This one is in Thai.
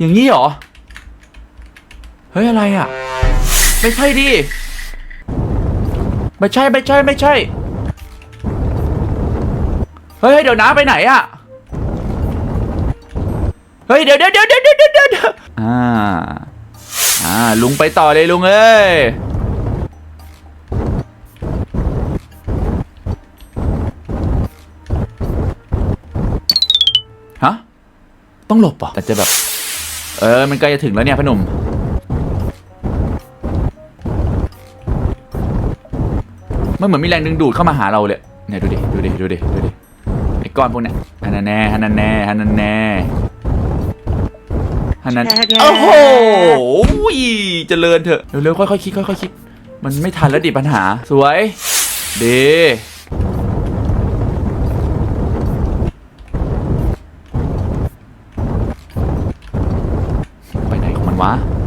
อย่างนี้เหรอ เฮ้ย อะไรอะ ไม่ใช่ดิ ไม่ใช่ไม่ใช่ไม่ใช่ เฮ้ย เดี๋ยวน้าไปไหนอะ เฮ้ย เดี๋ยวเดี๋ยวเดี๋ยวเดี๋ยวเดี๋ยวเดี๋ยวเอ่า อ่า ลุงไปต่อเลยลุงเอ้ยฮะ ต้องหลบเหรอะแต่จะแบบ เออ มันใกล้จะถึงแล้วเนี่ยพ่อหนุ่ม มันเหมือนมีแรงดึงดูดเข้ามาหาเราเลยเนี่ยดูดิ ดูดิ ดูดิ ดูดิไอ้ก้อนพวกเนี้ยฮันนันแน่ฮันนันแน่ฮันนันแน่ฮันนันโอ้โหอุ้ยเจริญเถอะ เร็วๆ ค่อยๆ คิด ค่อยๆ คิด มันไม่ทันแล้วดิปัญหา สวย ดี ไ